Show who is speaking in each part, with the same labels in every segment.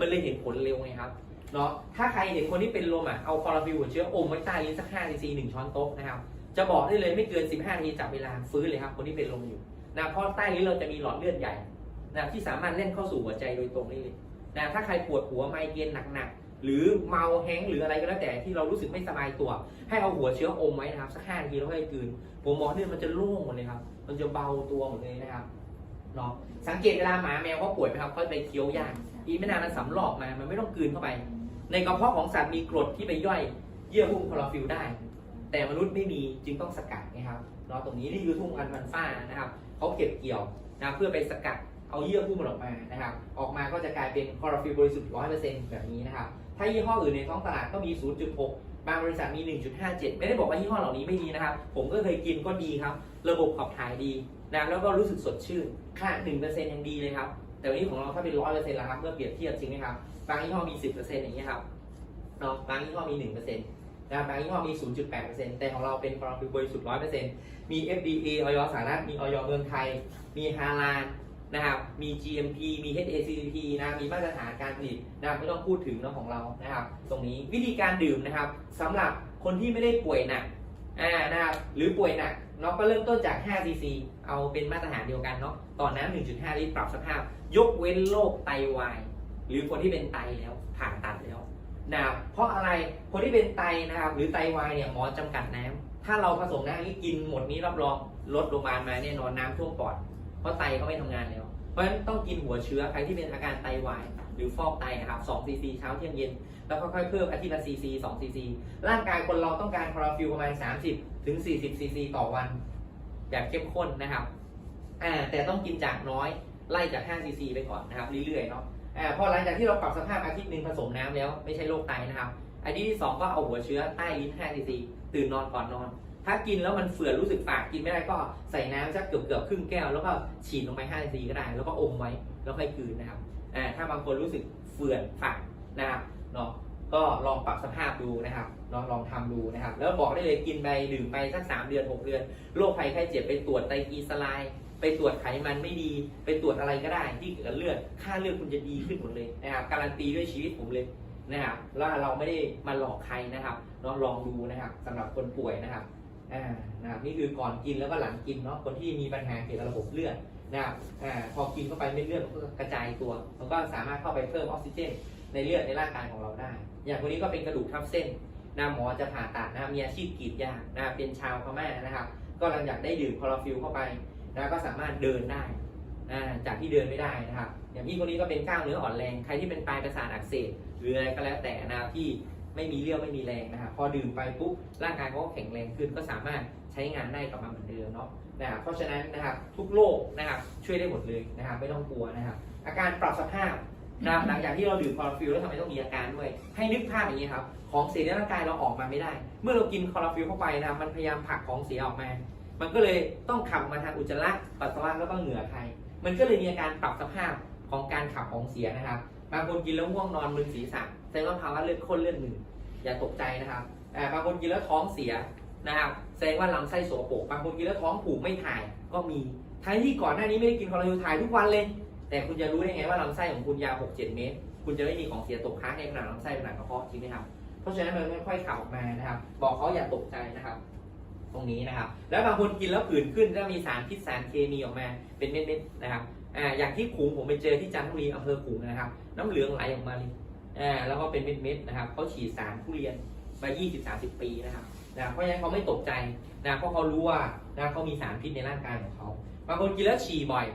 Speaker 1: มันเลยเห็นผลเร็วไงครับเนาะถ้าใครเห็นคนที่เป็นลมอะเอาคลอโรฟิลหัวเชื้ออมไว้ใต้ลิ้นสัก5ซีซีหนึ่งช้อนโต๊ะนะครับจะบอกได้เลยไม่เกิน 15นาทีจับเวลาฟื้นเลยครับ คนที่เป็นลมอยู่นะเพราะใต้ลิ้นเราจะมีหลอดเลือดใหญ่นะที่สามารถเล่นเข้าสู่หัวใจโดยตรงได้เลยนะถ้าใครปวดหัวไมเกรนหนักๆหรือเมาแห้งหรืออะไรก็แล้วแต่ที่เรารู้สึกไม่สบายตัว ให้เอาหัวเชื้ออมไว้นะครับสักห้านาทีแล้วค่อยกลืนผมบอกเนี่ยมันจะโล่งหมดเลยครับ มันจะเบาตัวหมดเลยนะครับ เนาะสังเกตเวลาหมาแมวเขาป่วยไหมครับเขาไปเคี้ยวยากอีไม่นานมันสำรอกมา มันไม่ต้องกืนเข้าไป ในกระเพาะของสัตว์มีกรดที่ไปย่อยเยื่อหุ้มคลอโรฟิลได้ แต่มนุษย์ไม่มีจึงต้องสกัดนะครับเนาะตรงนี้นี่คือทุ่งอันฟันฟ้านะครับเขาเก็บเกี่ยวนะเพื่อไปสกัดเอาเยื่อหุ้มมันออกมานะครับ ออกมาก็จะกลายเป็นคลอโรฟิลบริสุทธิ์100%แบบนี้นะครับถ้ายี่ห้ออื่นในท้องตลาดก็มี 0.6 บางบริษัทมี 1.57 ไม่ได้บอกว่ายี่ห้อเหล่านี้ไม่ดีนะครับ ผมก็เคยกินก็ดีครับ ระบบขับถ่ายดีนะแล้วก็รู้สึกสดชื่น ค่า 1%ยังดีเลยครับ แต่วันนี้ของเราถ้าเป็น 100%แล้วครับ เมื่อเปรียบเทียบจริงไหมครับ บางยี่ห้อมี 10%อย่างเงี้ยครับ เนาะบางยี่ห้อมี 1%นะบางยี่ห้อมี 0.8%แต่ของเราเป็นคลอโรฟิลบริสุทธิ์ 100%มี FDA ออยสหรัฐ มีออยเมืองไทย มีฮาลาล นะครับ มี GMP มี HACCP นะ มีมาตรฐานการผลิตนะไม่ต้องพูดถึงเนาะของเรานะครับ ตรงนี้วิธีการดื่มนะครับสำหรับคนที่ไม่ได้ป่วยหนักอ่านะครับหรือป่วยหนักเนาะก็เริ่มต้นจาก 5 cc เอาเป็นมาตรฐานเดียวกันเนาะต่อน้ำ1.5 ลิตรปรับสภาพ ยกเว้นโรคไตวาย หรือคนที่เป็นไตแล้วผ่าตัดแล้วนะครับเพราะอะไรคนที่เป็นไตนะครับ หรือไตวายเนี่ยหมอจำกัดน้ำถ้าเราผสมน้ำนี้กินหมดนี้รับรองลดโรงพยาบาลมาแน่นอนน้ำท่วมปอด เพราะไตเขาไม่ทำงานแล้ว เพราะฉะนั้นต้องกินหัวเชื้อใครที่เป็นอาการไตวายหรือฟอกไตนะครับ2 cc เช้าเที่ยงเย็น แล้วค่อยๆเพิ่มอาทิตย์ละ cc 2 cc ร่างกายคนเราต้องการคลอโรฟิลประมาณ 30 ถึง 40 cc ต่อวันแบบเข้มข้นนะครับอ่าแต่ต้องกินจากน้อยไล่จาก5 cc ไปก่อนนะครับเรื่อยๆเนาะอ่าพอหลังจากที่เราปรับสภาพอาทิตย์หนึ่งผสมน้ำแล้วไม่ใช่โรคไตนะครับอาทิตย์ที่ 2 ก็เอาหัวเชื้อใต้ลิ้น5 cc ตื่นนอนก่อนนอน ถ้ากินแล้วมันเฝื่อรู้สึกฝาดกินไม่ได้ก็ใส่น้ำสักเกือบเกือบครึ่งแก้ว แล้วก็ฉีดลงไป5 cc ก็ได้ แล้วก็อมไว้แล้วค่อยกืนนะครับอ่าถ้าบางคนรู้สึกเฝื่อนฝาดนะครับเนาะก็ลองปรับสภาพดูนะครับลองลองทำดูนะครับ แล้วบอกได้เลยกินไปดื่มไปสักสามเดือน6เดือนโรคภัยไข้เจ็บไปตรวจไตรกลีสลด์ไปตรวจไขมันไม่ดี ไปตรวจอะไรก็ได้ ที่เกี่ยวกับเลือดค่าเลือดคุณจะดีขึ้นหมดเลยนะครับการันตีด้วยชีวิตผมเลยนะครับแล้วเราไม่ได้มาหลอกใครนะครับลองลองดูนะครับสำหรับคนป่วยนะครับ อ่านะครับนี่คือก่อนกินแล้วก็หลังกินเนาะคนที่มีปัญหาเกี่ยวกับระบบเลือดนะครับอ่าพอกินเข้าไปเม็ดเลือดมันก็กระจายตัว มันก็สามารถเข้าไปเพิ่มออกซิเจน ในเลือดในร่างกายของเราได้ อย่างคนนี้ก็เป็นกระดูกทับเส้นนะหมอจะผ่าตัดนะมีอาชีพกรีดยางนะเป็นชาวพม่านะครับ ก็หลังจากได้ดื่มคลอโรฟิลเข้าไปนะก็สามารถเดินได้อ่าจากที่เดินไม่ได้นะครับ อย่างพี่คนนี้ก็เป็นกล้ามเนื้ออ่อนแรง ใครที่เป็นปลายประสาทอักเสบหรืออะไรก็แล้วแต่นะที่ ไม่มีเรี่ยวไม่มีแรงนะครับพอดื่มไปปุ๊บร่างกายก็แข็งแรงขึ้นก็สามารถใช้งานได้กลับมาเหมือนเดิมเนาะนะครับเพราะฉะนั้นนะครับทุกโรคนะครับช่วยได้หมดเลยนะครับไม่ต้องกลัวนะครับอาการปรับสภาพนะครับหลังจากที่เราดื่มคอโรฟิลแล้วทำไมต้องมีอาการด้วย ให้นึกภาพอย่างนี้ครับ ของเสียในร่างกายเราออกมาไม่ได้ เมื่อเรากินคอโรฟิลเข้าไปนะมันพยายามผลักของเสียออกมา มันก็เลยต้องขับมาทางอุจจาระปัสสาวะแล้วก็เหงื่อใครมันก็เลยมีอาการปรับสภาพของการขับของเสียนะครับ บางคนกินแล้วง่วงนอนมึนศีรษะแสดงว่าภาวะเลือดข้นเลือดหนึ่งอย่าตกใจนะครับบางคนกินแล้วท้องเสียนะครับแสดงว่าลำไส้โสโครกบางคนกินแล้วท้องผูกไม่ถ่ายก็มีทั้งที่ก่อนหน้านี้ไม่ได้กินคลอโรฟิลถ่ายทุกวันเลย แต่คุณจะรู้ได้ไงว่าลำไส้ของคุณยาว 6-7 เมตร คุณจะไม่มีของเสียตกค้างในผนังลำไส้ผนังกระเพาะจริงไหมครับเพราะฉะนั้นมันค่อยๆขับออกมานะครับ บอกเขาอย่าตกใจนะครับ ตรงนี้นะครับ แล้วบางคนกินแล้วผื่นขึ้นแล้วมีสารพิษสารเคมีออกมาเป็นเม็ดๆนะครับอ่าอย่างที่ขลุงผมไปเจอที่จันทบุรีอำเภอขลุงนะครับ น้ำเหลืองไหลออกมาเลยอ่าแล้วก็เป็นเม็ดๆนะครับเขาฉีดสารทุเรียนมา 20-30 ปีนะครับนะเพราะฉะนั้นเขาไม่ตกใจนะเพราะเขารู้ว่านะเขามีสารพิษในร่างกายของเขาบางคนกินแล้วฉี่บ่อย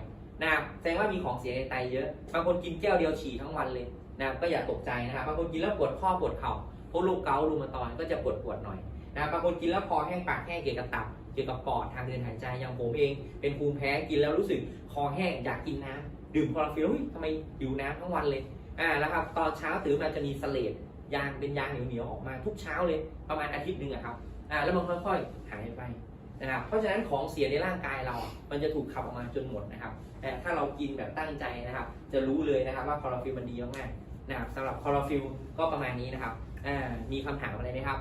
Speaker 1: นะแสดงว่ามีของเสียในไตเยอะ บางคนกินแก้วเดียวฉี่ทั้งวันเลยนะก็อย่าตกใจนะครับบางคนกินแล้วปวดข้อปวดเข่าพวกลูกเกาต์รูมาตอยด์ก็จะปวดปวดๆหน่อย นะบางคนกินแล้วคอแห้งปากแห้งเกี่ยวกับตับเกี่ยวกับปอดทางเดินหายใจอย่างผมเอง เป็นภูมิแพ้กินแล้วรู้สึกคอแห้งอยากกินน้ำดื่มคลอโรฟิลทำไมหิวน้ำทั้งวันเลยอ่าแล้วครับตอนเช้าตื่นมาจะมีสเลดยางเป็นยางเหนียวๆออกมาทุกเช้าเลยประมาณอาทิตย์หนึ่งครับอ่าแล้วมันค่อยๆหายไปนะครับเพราะฉะนั้นของเสียในร่างกายเรา มันจะถูกขับออกมาจนหมดนะครับ แต่ถ้าเรากินแบบตั้งใจนะครับ จะรู้เลยนะครับว่าคลอโรฟิลมันดีมากๆนะครับสำหรับคลอโรฟิลก็ประมาณนี้นะครับอ่ามีคำถามอะไรไหมครับ